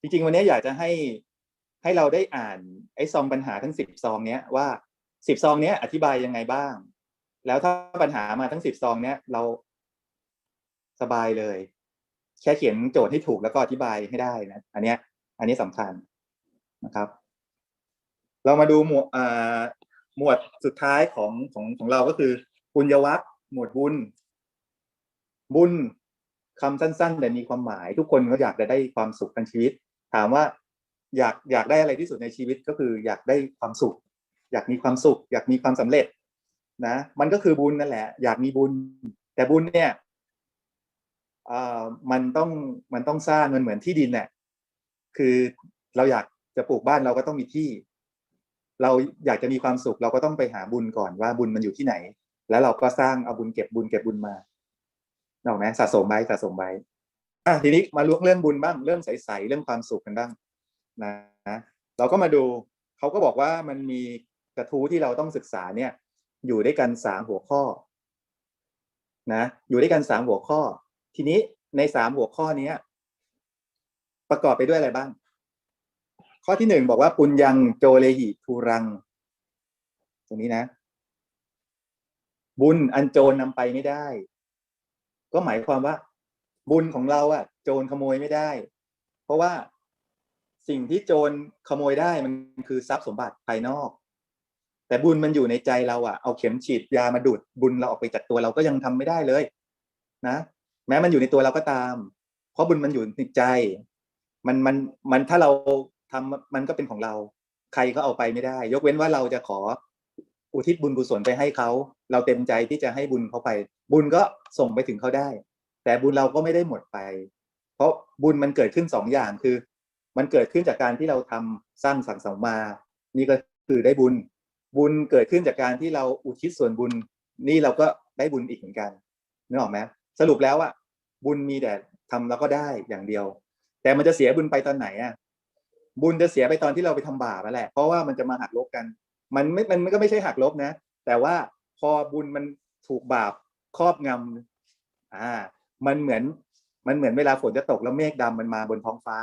จริงๆ วันนี้อยากจะให้ให้เราได้อ่านไอ้ซองปัญหาทั้งสิบซองเนี้ยว่าสิบซองเนี้ยอธิบายยังไงบ้าง แล้วถ้าปัญหามาทั้งสิบซองเนี้ยเราสบายเลย แค่เขียนโจทย์ให้ถูกแล้วก็อธิบายให้ได้นะ อันเนี้ย อันนี้สำคัญนะครับ เรามาดูหมวดอ่าหมวดสุดท้ายของของของเราก็คือบุญยวัตรหมวดบุญ บุญคำสั้น ๆ แต่มีความหมาย ทุกคนก็อยากจะได้ความสุขในชีวิต ถามว่าอยากอยากได้อะไรที่สุดในชีวิตก็คืออยากได้ความสุข อยากมีความสุข อยากมีความสำเร็จนะมันก็คือบุญนั่นแหละ อยากมีบุญ แต่บุญเนี่ยเอ่อมันต้องมันต้องสร้างมันเหมือนที่ดินเนี่ยคือเราอยากจะปลูกบ้านเราก็ต้องมีที่ เราอยากจะมีความสุข เราก็ต้องไปหาบุญก่อนว่าบุญมันอยู่ที่ไหน แล้วเราก็สร้างเอาบุญเก็บบุญเก็บบุญมาเนาะไหมสะสมไว้สะสมไว้ อะทีนี้มาลุกเรื่องบุญบ้างเรื่องใสๆเรื่องความสุขกันบ้างนะเราก็มาดูเขาก็บอกว่ามันมีกระทู้ที่เราต้องศึกษาเนี่ย อยู่ด้วยกันสามหัวข้อนะอยู่ด้วยกันสามหัวข้อ ทีนี้ในสามหัวข้อเนี้ยประกอบไปด้วยอะไรบ้าง ข้อที่หนึ่งบอกว่าปุญญังโจเลหิทูรัง ตรงนี้นะ บุญอันโจรนำไปไม่ได้ ก็หมายความว่า บุญของเราอะโจรขโมยไม่ได้ เพราะว่าสิ่งที่โจรขโมยได้มันคือทรัพย์สมบัติภายนอก แต่บุญมันอยู่ในใจเราอะเอาเข็มฉีดยามาดูดบุญเราออกไปจากตัวเราก็ยังทำไม่ได้เลย นะแม้มันอยู่ในตัวเราก็ตาม เพราะบุญมันอยู่ในใจ มันมันมันถ้าเราทำมันก็เป็นของเรา ใครก็เอาไปไม่ได้ ยกเว้นว่าเราจะขออุทิศบุญกุศลไปให้เขา เราเต็มใจที่จะให้บุญเขาไป บุญก็ส่งไปถึงเขาได้ แต่บุญเราก็ไม่ได้หมดไป เพราะบุญมันเกิดขึ้นสองอย่างคือ มันเกิดขึ้นจากการที่เราทำสร้างสั่งสมมา นี่ก็คือได้บุญ บุญเกิดขึ้นจากการที่เราอุทิศส่วนบุญ นี่เราก็ได้บุญอีกเหมือนกันนึกออกไหมสรุปแล้วอะบุญมีแต่ทำแล้วก็ได้อย่างเดียว แต่มันจะเสียบุญไปตอนไหนอะบุญจะเสียไปตอนที่เราไปทำบาปแหละ เพราะว่ามันจะมาหักลบกัน มันไม่ มันก็ไม่ใช่หักลบนะ แต่ว่าพอบุญมันถูกบาปครอบงำอ่า มันเหมือนมันเหมือนเวลาฝนจะตกแล้วเมฆดำมันมาบนท้องฟ้า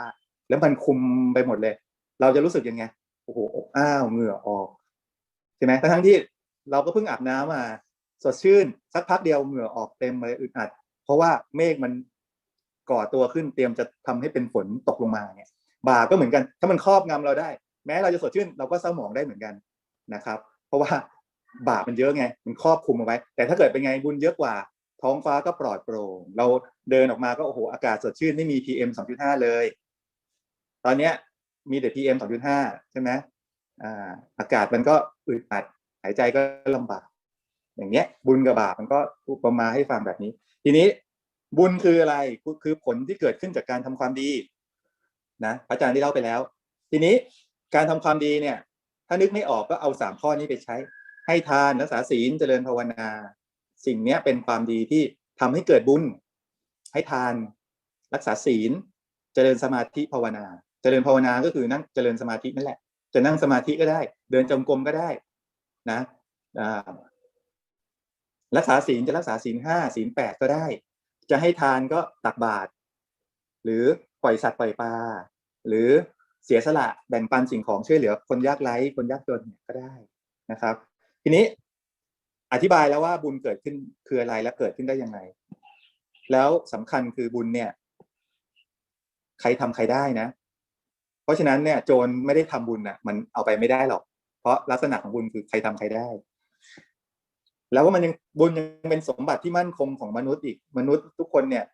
แล้วมันคุมไปหมดเลย เราจะรู้สึกยังไงโอ้โหอกอ้าวเหงื่อออกใช่ไหมทั้งที่เราก็เพิ่งอาบน้ำมาสดชื่น สักพักเดียวเหงื่อออกเต็มเลยอึดอัด เพราะว่าเมฆมันก่อตัวขึ้นเตรียมจะทำให้เป็นฝนตกลงมาเนี่ยบาปก็เหมือนกัน ถ้ามันครอบงำเราได้ แม้เราจะสดชื่นเราก็เศร้าหมองได้เหมือนกันนะครับ เพราะว่าบาปมันเยอะไง มันครอบคุมเอาไว้ แต่ถ้าเกิดเป็นไงบุญเยอะกว่า ท้องฟ้าก็ปลอดโปร่ง เราเดินออกมาก็โอ้โหอากาศสดชื่นไม่มี PM 2.5 เลย ตอนเนี้ยมีแต่ PM 2.5 ใช่ไหมอ่าอากาศมันก็อึดอัดหายใจก็ลำบาก อย่างเงี้ย บุญกับบาปมันก็อุปมาให้ฟังแบบนี้ ทีนี้บุญคืออะไรคือผลที่เกิดขึ้นจากการทำความดีนะพระอาจารย์ที่เล่าไปแล้ว ทีนี้การทำความดีเนี่ย ถ้านึกไม่ออกก็เอาสามข้อนี้ไปใช้ ให้ทานรักษาศีลเจริญภาวนา สิ่งนี้เป็นความดีที่ทำให้เกิดบุญ ให้ทาน รักษาศีล เจริญสมาธิภาวนา เจริญภาวนาก็คือนั่งเจริญสมาธินั่นแหละ จะนั่งสมาธิก็ได้ เดินจงกรมก็ได้นะรักษาศีลจะรักษาศีลห้าศีลแปดก็ได้ จะให้ทานก็ตักบาตรหรือปล่อยสัตว์ปล่อยปลาหรือเสียสละแบ่งปันสิ่งของช่วยเหลือคนยากไร้คนยากจนก็ได้นะครับ ทีนี้ อธิบายแล้วว่าบุญเกิดขึ้นคืออะไรและเกิดขึ้นได้ยังไง แล้วสำคัญคือบุญเนี่ย ใครทำใครได้นะ เพราะฉะนั้นเนี่ยโจรไม่ได้ทำบุญนะ่ะ มันเอาไปไม่ได้หรอก เพราะลักษณะของบุญคือใครทำใครได้ แล้วว่ามันยังบุญยังเป็นสมบัติที่มั่นคงของมนุษย์อีกมนุษย์ทุกคนเนี่ย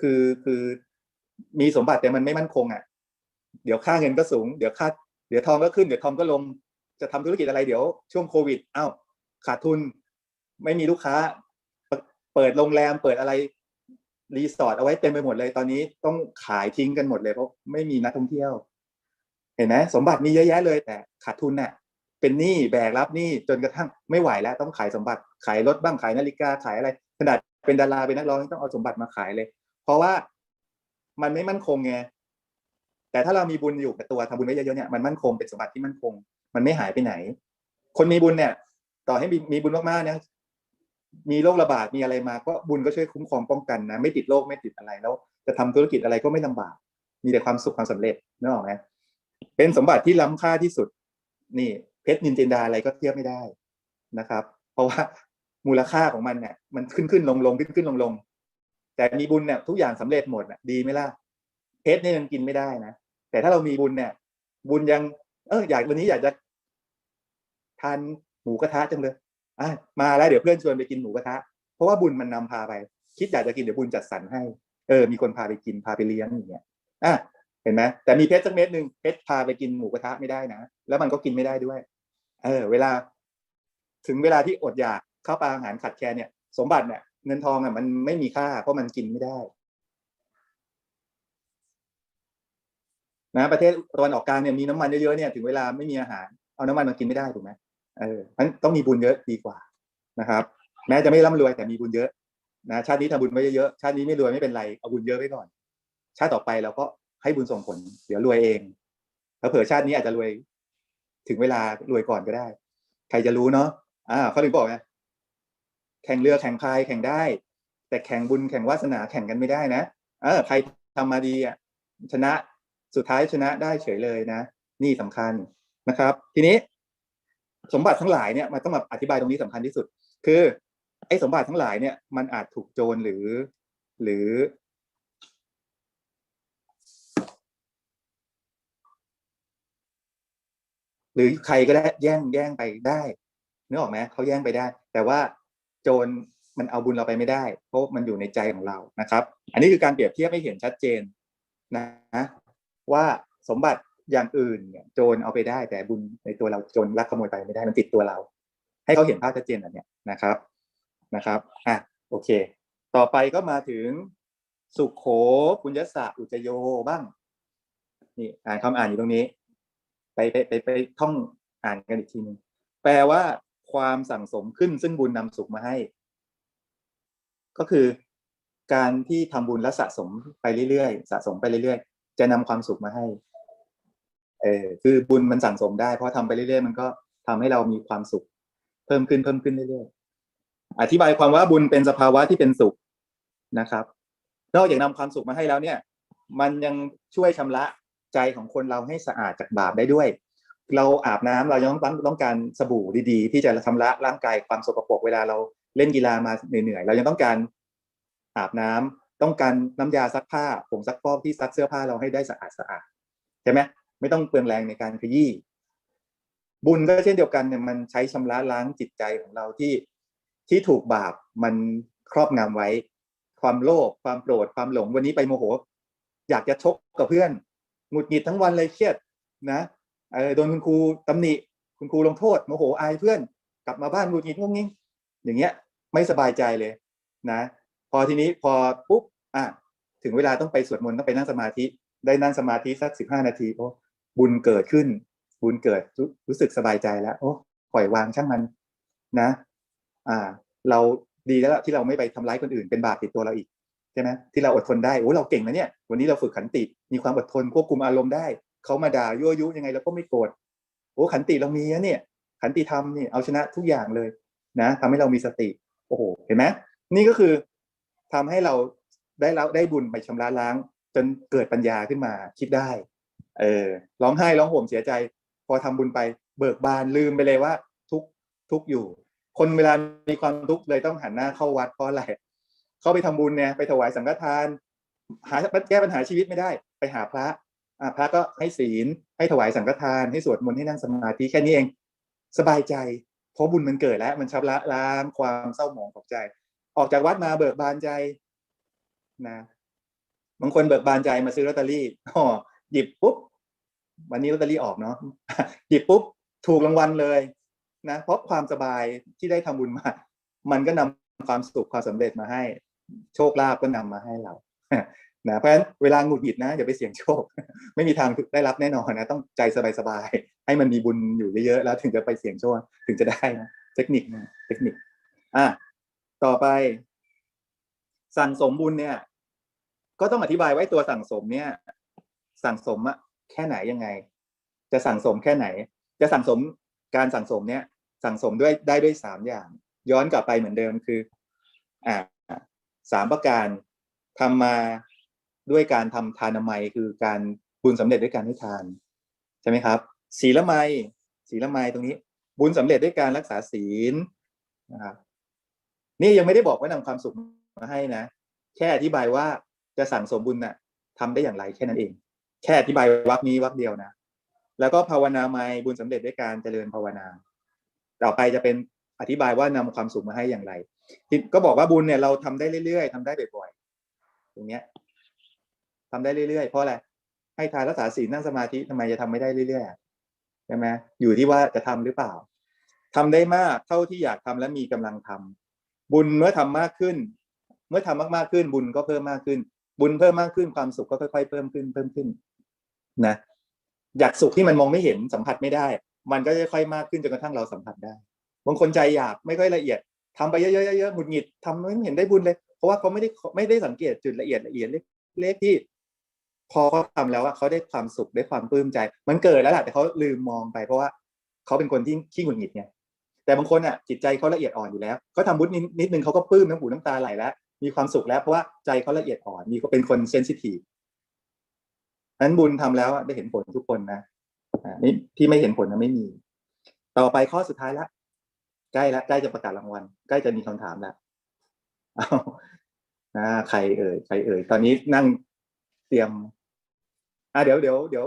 คือคือมีสมบัติแต่มันไม่มั่นคงอะ่ะ เดี๋ยวค่าเงินก็สูง เดี๋ยวค่า เดี๋ยวทองก็ขึ้น เดี๋ยวทองก็ลง จะทำธุรกิจอะไรเดี๋ยวช่วงโควิด อ้าวขาดทุน ไม่มีลูกค้า เปิดโรงแรมเปิดอะไรรีสอร์ทเอาไว้เต็มไปหมดเลยตอนนี้ต้องขายทิ้งกันหมดเลยเพราะไม่มีนักท่องเที่ยว เห็นไหมสมบัติมีเยอะแยะเลย แต่ขาดทุนเน่ะ เป็นหนี้แบกรับหนี้จนกระทั่งไม่ไหวแล้วต้องขายสมบัติขายรถบ้างขายนาฬิกาขายอะไรขนาดเป็นดาราเป็นนักร้องต้องเอาสมบัติมาขายเลย เพราะว่ามันไม่มั่นคงไงแต่ถ้าเรามีบุญอยู่กับตัวทำบุญไว้เยอะๆเนี่ยมันมั่นคงเป็นสมบัติที่มั่นคง มันไม่หายไปไหน คนมีบุญเนี่ย ต่อให้มีมีบุญมากๆเนี่ย มีโรคระบาดมีอะไรมาก็บุญก็ช่วยคุ้มครองป้องกันนะ ไม่ติดโรคไม่ติดอะไรแล้ว จะทำธุรกิจอะไรก็ไม่ลำบาก มีแต่ความสุขความสำเร็จนึกออกไหมเป็นสมบัติที่ล้ำค่าที่สุด นี่ เพชรนินจินดาอะไรก็เทียบไม่ได้นะครับ เพราะว่ามูลค่าของมันเนี่ยมันขึ้นขึ้นลงลงขึ้นขึ้นลงลงแต่มีบุญเนี่ยทุกอย่างสำเร็จหมดน่ะดีไหมล่ะเพชรเนี่ยยังกินไม่ได้นะแต่ถ้าเรามีบุญเนี่ย บุญยัง เอออยากวันนี้อยากจะทานหมูกระทะจังเลย อะมาแล้วเดี๋ยวเพื่อนชวนไปกินหมูกระทะ เพราะว่าบุญมันนำพาไป คิดอยากจะกินเดี๋ยวบุญจัดสรรให้ เออ มีคนพาไปกินพาไปเลี้ยงอย่างเงี้ย อะ เห็นไหมแต่มีเพชรสักเม็ดหนึ่งเพชรพาไปกินหมูกระทะไม่ได้นะ แล้วมันก็กินไม่ได้ด้วย เออ เวลา ถึงเวลาที่อดอยากเข้าปลาอาหารขัดแคลนเนี่ย สมบัติเนี่ยเงินทองอะมันไม่มีค่า เพราะมันกินไม่ได้นะประเทศตะวันออกกลางเนี่ยมีน้ำมันเยอะๆเนี่ยถึงเวลาไม่มีอาหารเอาน้ำมันมากินไม่ได้ถูกไหม เออมันต้องมีบุญเยอะดีกว่านะครับ แม้จะไม่ร่ำรวยแต่มีบุญเยอะนะชาตินี้ทำบุญไว้เยอะชาตินี้ไม่รวยไม่เป็นไรเอาบุญเยอะไว้ก่อน ชาติต่อไปเราก็ให้บุญส่งผล เดี๋ยวรวยเองแล้วเผื่อชาตินี้อาจจะรวย ถึงเวลารวยก่อนก็ได้ ใครจะรู้เนาะอ่าเขาถึงบอกไงแข่งเรือแข่งพายแข่งได้ แต่แข่งบุญแข่งวาสนาแข่งกันไม่ได้นะเออใครทำมาดีอะชนะสุดท้ายชนะได้เฉยเลยนะ นี่สำคัญนะครับ ทีนี้ สมบัติทั้งหลายเนี่ยมันต้องมาอธิบายตรงนี้สำคัญที่สุด คือ ไอ้สมบัติทั้งหลายเนี่ยมันอาจถูกโจรหรือ หรือ หรือใครก็ได้แย่งแย่งไปได้นึกออกไหมเขาแย่งไปได้ แต่ว่าโจรมันเอาบุญเราไปไม่ได้ เพราะมันอยู่ในใจของเรานะครับ อันนี้คือการเปรียบเทียบให้เห็นชัดเจนนะว่าสมบัติ อย่างอื่นเนี่ยโจรเอาไปได้แต่บุญในตัวเราโจรลักขโมยไปไม่ได้มันติดตัวเรา ให้เขาเห็นภาพชัดเจนแบบนี้นะครับนะครับอะโอเค ต่อไปก็มาถึงสุขโขปุญญสะอุจโยบ้างนี่อ่านคำอ่านอยู่ตรงนี้ ไปไปไปไปท่องอ่านกันอีกทีนึงแปลว่าความสั่งสมขึ้นซึ่งบุญนำสุขมาให้ ก็คือการที่ทำบุญและสะสมไปเรื่อยๆ สะสมไปเรื่อยๆ จะนำความสุขมาให้ เออคือบุญมันสั่งสมได้ เพราะทำไปเรื่อยๆมันก็ทำให้เรามีความสุข เพิ่มขึ้นเพิ่มขึ้นเรื่อยๆ อธิบายความว่าบุญเป็นสภาวะที่เป็นสุขนะครับ นอกจากนำความสุขมาให้แล้วเนี่ย มันยังช่วยชำระใจของคนเราให้สะอาดจากบาปได้ด้วย เราอาบน้ำเรายังต้องต้องการสบู่ดีๆ ที่จะชำระร่างกายความสกปรกเวลาเราเล่นกีฬามาเหนื่อยๆ เรายังต้องการอาบน้ำต้องการน้ำยาซักผ้าผงซักฟอกที่ซักเสื้อผ้าเราให้ได้สะอาดสะอาดใช่ไหม ไม่ต้องเปลืองแรงในการขยี้บุญก็เช่นเดียวกันเนี่ยมันใช้ชำระล้างจิตใจของเราที่ที่ถูกบาปมันครอบงำไว้ ความโลภความโกรธความหลงวันนี้ไปโมโห อยากจะชกกับเพื่อนหงุดหงิดทั้งวันเลยเครียดนะโดนคุณครูตำหนิคุณครูลงโทษโมโหอายเพื่อน กลับมาบ้านหงุดหงิดงงงิ้งอย่างเงี้ย ไม่สบายใจเลยนะ พอทีนี้พอปุ๊บอะถึงเวลาต้องไปสวดมนต์ต้องไปนั่งสมาธิ ได้นั่งสมาธิสักสิบห้านาทีโอ้ บุญเกิดขึ้น บุญเกิดรรู้สึกสบายใจแล้ว โอ้ปล่อยวางช่างมันนะ อ่า เราดีแล้วที่เราไม่ไปทำร้ายคนอื่นเป็นบาปติดตัวเราอีกใช่ไหมที่เราอดทนได้โอ้เราเก่งนะเนี่ย วันนี้เราฝึกขันติ มีความอดทนควบคุมอารมณ์ได้เขามาด่ายั่วยุยังไงเราก็ไม่โกรธโอ้ขันติเรามีนะเนี่ย ขันติธรรมนี่เอาชนะทุกอย่างเลยนะทำให้เรามีสติ โอ้โหเห็นไหมนี่ก็คือทำให้เราได้แล้วได้บุญไปชำระล้าง จนเกิดปัญญาขึ้นมาคิดได้ เออร้องไห้ร้องห่มเสียใจ พอทำบุญไป เบิกบานลืมไปเลยว่า ทุกทุกอยู่ คนเวลามีความทุกข์เลยต้องหันหน้าเข้าวัดเพราะอะไรเข้าไปทำบุญเนี่ยไปถวายสังฆทาน หาแก้ปัญหาชีวิตไม่ได้ ไปหาพระอ่าพระก็ให้ศีล ให้ถวายสังฆทาน ให้สวดมนต์ให้นั่งสมาธิแค่นี้เอง สบายใจเพราะบุญมันเกิดแล้ว มันชำระล้างความเศร้าหมองของใจ ออกจากวัดมาเบิกบานใจนะบางคนเบิกบานใจมาซื้อลอตเตอรี่อ๋อ หยิบปุ๊บ วันนี้ลอตเตอรี่ออกเนาะหยิบปุ๊บ ถูกรางวัลเลยนะเพราะความสบายที่ได้ทำบุญมา มันก็นำความสุขความสำเร็จมาให้ โชคลาภก็นำมาให้เรานะเพราะฉะนั้นเวลาหงุดหงิดนะอย่าไปเสี่ยงโชค ไม่มีทางได้รับแน่นอนนะต้องใจสบายๆให้มันมีบุญอยู่เยอะๆแล้วถึงจะไปเสี่ยงโชคถึงจะได้นะเทคนิคนะเทคนิค อะต่อไป สั่งสมบุญเนี่ย ก็ต้องอธิบายไว้ตัวสั่งสมเนี่ย สั่งสมอะแค่ไหนยังไง จะสั่งสมแค่ไหน จะสั่งสมการสั่งสมเนี่ยสั่งสมด้วยได้ด้วยสามอย่าง ย้อนกลับไปเหมือนเดิมคืออ่าสามประการทำมาด้วยการทำทานามัยคือการบุญสำเร็จด้วยการให้ทานใช่ไหมครับ ศีลไมยศีลไมยตรงนี้ บุญสำเร็จด้วยการรักษาศีลนะครับนี่ยังไม่ได้บอกว่านำความสุขมาให้นะ แค่อธิบายว่าจะสั่งสมบุญน่ะทำได้อย่างไรแค่นั้นเอง แค่อธิบายวักนี้วักเดียวนะ แล้วก็ภาวนาไมยบุญสำเร็จด้วยการเจริญภาวนา ต่อไปจะเป็นอธิบายว่านำความสุขมาให้อย่างไร ก็บอกว่าบุญเนี่ยเราทำได้เรื่อยๆทำได้บ่อยๆตรงเนี้ยทำได้เรื่อยๆเพราะอะไรให้ทานรักษาศีลนั่งสมาธิทำไมจะทำไม่ได้เรื่อยๆใช่ไหมอยู่ที่ว่าจะทำหรือเปล่าทำได้มากเท่าที่อยากทำและมีกำลังทำบุญเมื่อทำมากขึ้น เมื่อทำมากๆขึ้น บุญก็เพิ่มมากขึ้น บุญเพิ่มมากขึ้นความสุขก็ค่อยๆเพิ่มขึ้นเพิ่มขึ้น นะอยากสุขที่มันมองไม่เห็นสัมผัสไม่ได้ มันก็จะค่อยมากขึ้นจนกระทั่งเราสัมผัสได้บางคนใจอยากไม่ค่อยละเอียดทำไปเยอะๆเยอะๆหงุดหงิดทำไม่เห็นได้บุญเลย เพราะว่าเขาไม่ได้ไม่ได้สังเกตจุดละเอียดละเอียดเล็กๆที่ พอเขาทำแล้วว่าเขาได้ความสุขได้ความปลื้มใจ มันเกิดแล้วแหละแต่เขาลืมมองไปเพราะว่าเขาเป็นคนที่ขี้หงุดหงิดไงแต่บางคนอะจิตใจเขาละเอียดอ่อนอยู่แล้วเขาทำบุญนิดนิดนึงเขาก็ปลื้มน้ำหูน้ำตาไหลแล้วมีความสุขแล้วเพราะว่าใจเขาละเอียดอ่อนมีเขาเป็นคนเซนซิทีฟ นั้นบุญทำแล้วได้เห็นผลทุกคนนะนี่ที่ไม่เห็นผลนะไม่มี ต่อไปข้อสุดท้ายละใกล้ละใกล้จะประกาศรางวัลใกล้จะมีคำถามล้วเอานะใครเอ่ยใครเอ่ยตอนนี้นั่งเตรียม อะเดี๋ยวเดี๋ยวเดี๋ยว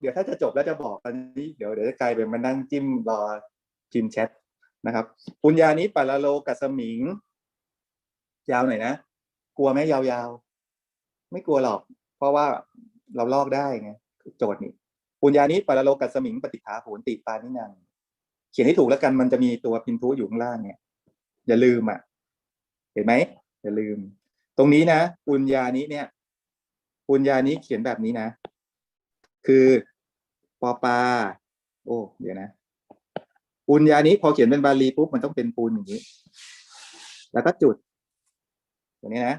เดี๋ยวถ้าจะจบแล้วจะบอกตอนนี้เดี๋ยวเดี๋ยวจะกลายเป็นมานั่งจิ้มรอพิมพ์แชทนะครับปุญญานิปัลลโลกัสมิง ยาวหน่อยนะกลัวไหมยาวๆไม่กลัวหรอก เพราะว่า เราลอกได้ไงโจทย์นี่ปุญญานิปัลลโลกัสมิงปฏิภาโหนติปานินัง เขียนให้ถูกแล้วกันมันจะมีตัวพินทุอยู่ข้างล่างเนี่ย อย่าลืมอะ เห็นไหมอย่าลืม ตรงนี้นะปุญญานิเนี่ยปุญญานิเขียนแบบนี้นะ คือปอปา โอ้เดี๋ยวนะปุญญานิพอเขียนเป็นบาลีปุ๊บมันต้องเป็นปูนอย่างนี้ แล้วก็จุด ตัวนี้นะ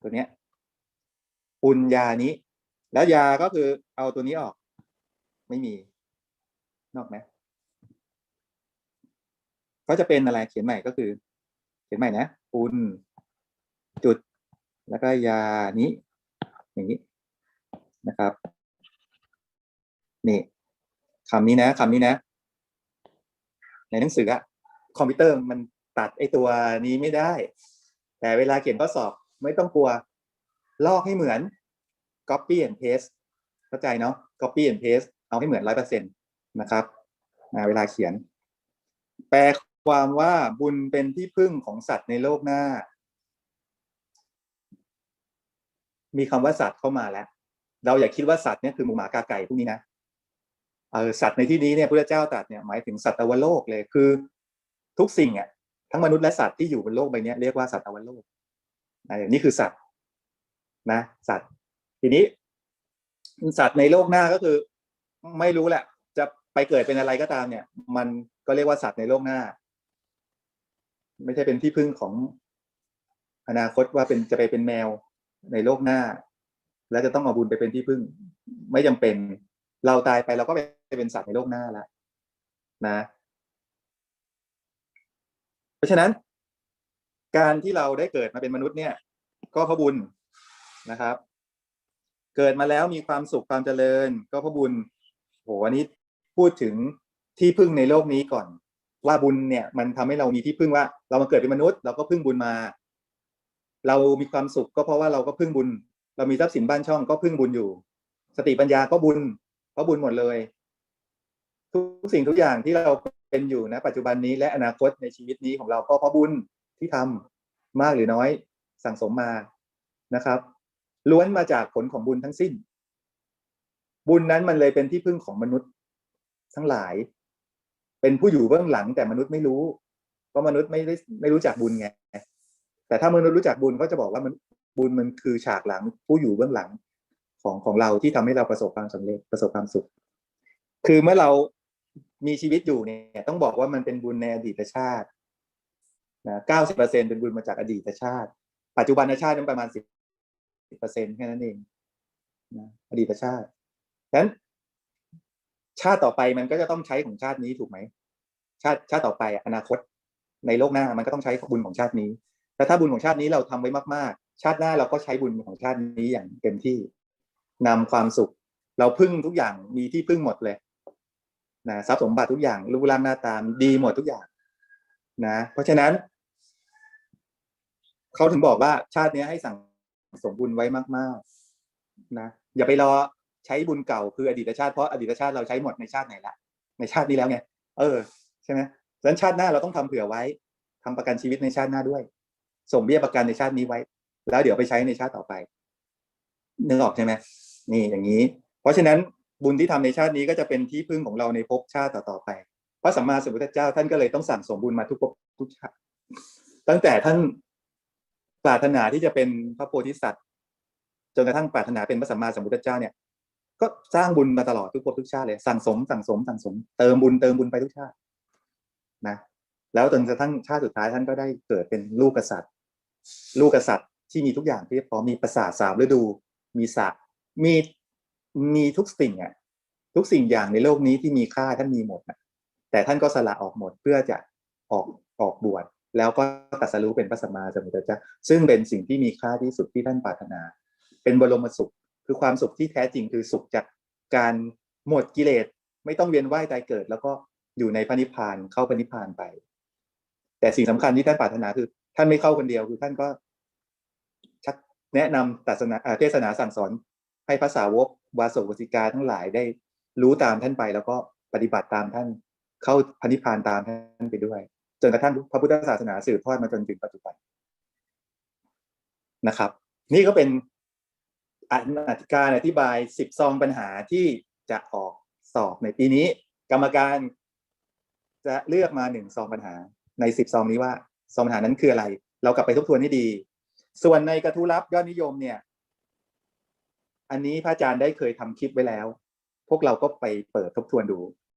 ตัวเนี้ย ปุญญานิแล้วยาก็คือเอาตัวนี้ออก ไม่มี นอกไหมก็จะเป็นอะไรเขียนใหม่ก็คือ เขียนใหม่นะปุญจุด แล้วก็ยานี้ อย่างนี้นะครับนี่คำนี้นะคำนี้นะ ในหนังสืออะคอมพิวเตอร์มันตัดไอตัวนี้ไม่ได้ แต่เวลาเขียนข้อสอบไม่ต้องกลัว ลอกให้เหมือน copy and paste เข้าใจเนาะ copy and paste เอาให้เหมือนร้อยเปอร์เซ็นตนะครับเวลาเขียน แปลความว่าบุญเป็นที่พึ่งของสัตว์ในโลกหน้า มีคำว่าสัตว์เข้ามาแล้ว เราอย่าคิดว่าสัตว์เนี่ยคือหมูหมากาไก่พวกนี้นะเออสัตว์ในที่นี้เนี่ยพระเจ้าตรัสเนี่ยหมายถึงสัตวโลกเลยคือ ทุกสิ่งอะทั้งมนุษย์และสัตว์ที่อยู่บนโลกใบนี้เรียกว่าสัตวโลกนี่คือสัตว์ นะสัตว์ ทีนี้ สัตว์ในโลกหน้าก็คือ ไม่รู้แหละ จะไปเกิดเป็นอะไรก็ตามเนี่ย มันก็เรียกว่าสัตว์ในโลกหน้า ไม่ใช่เป็นที่พึ่งของอนาคตว่าเป็นจะไปเป็นแมวในโลกหน้า แล้วจะต้องเอาบุญไปเป็นที่พึ่ง ไม่จำเป็น เราตายไปเราก็ไปเป็นสัตว์ในโลกหน้าแล้วนะ เพราะฉะนั้น การที่เราได้เกิดมาเป็นมนุษย์เนี่ย ก็เพราะบุญ นะครับ เกิดมาแล้วมีความสุขความเจริญ ก็พระบุญโหอันนี้พูดถึงที่พึ่งในโลกนี้ก่อน ว่าบุญเนี่ย มันทำให้เรามีที่พึ่งว่า เรามาเกิดเป็นมนุษย์ เราก็พึ่งบุญมา เรามีความสุขก็เพราะว่าเราก็พึ่งบุญ เรามีทรัพย์สินบ้านช่องก็พึ่งบุญอยู่ สติปัญญาก็บุญ เพราะบุญหมดเลย ทุกสิ่งทุกอย่างที่เราเป็นอยู่นะ ปัจจุบันนี้และอนาคตในชีวิตนี้ของเราก็เพราะบุญที่ทำมากหรือน้อยสั่งสมมานะครับ ล้วนมาจากผลของบุญทั้งสิ้น บุญนั้นมันเลยเป็นที่พึ่งของมนุษย์ ทั้งหลาย เป็นผู้อยู่เบื้องหลังแต่มนุษย์ไม่รู้เพราะมนุษย์ไม่ได้ไม่รู้จักบุญไงแต่ถ้ามนุษย์รู้จักบุญก็จะบอกว่ามันบุญมันคือฉากหลังผู้อยู่เบื้องหลังของของเราที่ทำให้เราประสบความสำเร็จประสบความสุข คือเมื่อเรามีชีวิตอยู่เนี่ยต้องบอกว่ามันเป็นบุญในอดีตชาตินะเก้าสิบเปอร์เซ็นเป็นบุญมาจากอดีตชาติ ปัจจุบันชาตินั้นประมาณสิบิบเปอร์เซ็นแค่นั้นเองนะอดีตชาติฉะนั้น ชาติต่อไปมันก็จะต้องใช้ของชาตินี้ถูกไหม ชาติชาติต่อไปอนาคต ในโลกหน้ามันก็ต้องใช้บุญของชาตินี้ แต่ถ้าบุญของชาตินี้เราทำไว้มากๆ ชาติหน้าเราก็ใช้บุญของชาตินี้อย่างเต็มที่นำความสุข เราพึ่งทุกอย่างมีที่พึ่งหมดเลยนะทรัพย์สมบัติทุกอย่างรูปร่างหน้าตามดีหมดทุกอย่าง นะ เพราะฉะนั้นเขาถึงบอกว่าชาตินี้ให้สั่ง สมบุญไว้มากๆนะอย่าไปรอใช้บุญเก่าคืออดีตชาติเพราะอดีตชาติเราใช้หมดในชาติไหนละในชาตินี้แล้วไงเออใช่ไหมดังนั้นชาติหน้าเราต้องทำเผื่อไว้ทำประกันชีวิตในชาติหน้าด้วย ส่งเบี้ยประกันในชาตินี้ไว้ แล้วเดี๋ยวไปใช้ในชาติต่อไปนึกออกใช่ไหมนี่อย่างนี้ เพราะฉะนั้นบุญที่ทำในชาตินี้ก็จะเป็นที่พึ่งของเราในภพชาติต่อๆไป พระสัมมาสัมพุทธเจ้าท่านก็เลยต้องสั่งสมบุญมาทุกภพทุกชาติ ตั้งแต่ท่าน ปรารถนาที่จะเป็นพระโพธิสัตว์จนกระทั่งปรารถนาเป็นพระสัมมาสัมพุทธเจ้าเนี่ย ก็สร้างบุญมาตลอดทุกภพทุกชาติเลยสั่งสมสั่งสมสั่งสม เติมบุญเติมบุญไปทุกชาตินะแล้วจนกระทั่งชาติสุดท้ายท่านก็ได้เกิดเป็นลูกกษัตริย์ ลูกกษัตริย์ที่มีทุกอย่างที่พร้อมมีประสาทสามฤดู มีสระมีมีทุกสิ่งอะทุกสิ่งอย่างในโลกนี้ที่มีค่าท่านมีหมดอะแต่ท่านก็สละออกหมดเพื่อจะออกออกบวช แล้วก็ตรัสรู้เป็นพระสัมมาสัมพุทธเจ้าซึ่งเป็นสิ่งที่มีค่าที่สุดที่ท่านปรารถนา เป็นบรมสุข คือความสุขที่แท้จริงคือสุขจากการหมดกิเลสไม่ต้องเวียนว่ายตายเกิด แล้วก็อยู่ในพระนิพพานเข้าพระนิพพานไป แต่สิ่งสำคัญที่ท่านปรารถนาคือ ท่านไม่เข้าคนเดียวคือท่านก็ชักแนะนำตัสนาเทศนาสั่งสอนให้ภาษาวกวาสกวสิกาทั้งหลายได้รู้ตามท่านไป แล้วก็ปฏิบัติตามท่านเข้าพระนิพพานตามท่านไปด้วย จนกระทั่งพระพุทธศาสนาสืบทอดมาจนถึงปัจจุบันนะครับ นี่ก็เป็นอธิการอธิบายสิบซองปัญหาที่จะออกสอบในปีนี้ กรรมการจะเลือกมาหนึ่งซองปัญหา ในสิบซองนี้ว่าซองปัญหานั้นคืออะไร เรากลับไปทบทวนให้ดี ส่วนในกระทู้รับยอดนิยมเนี่ย อันนี้พระอาจารย์ได้เคยทำคลิปไว้แล้ว พวกเราก็ไปเปิดทบทวนดู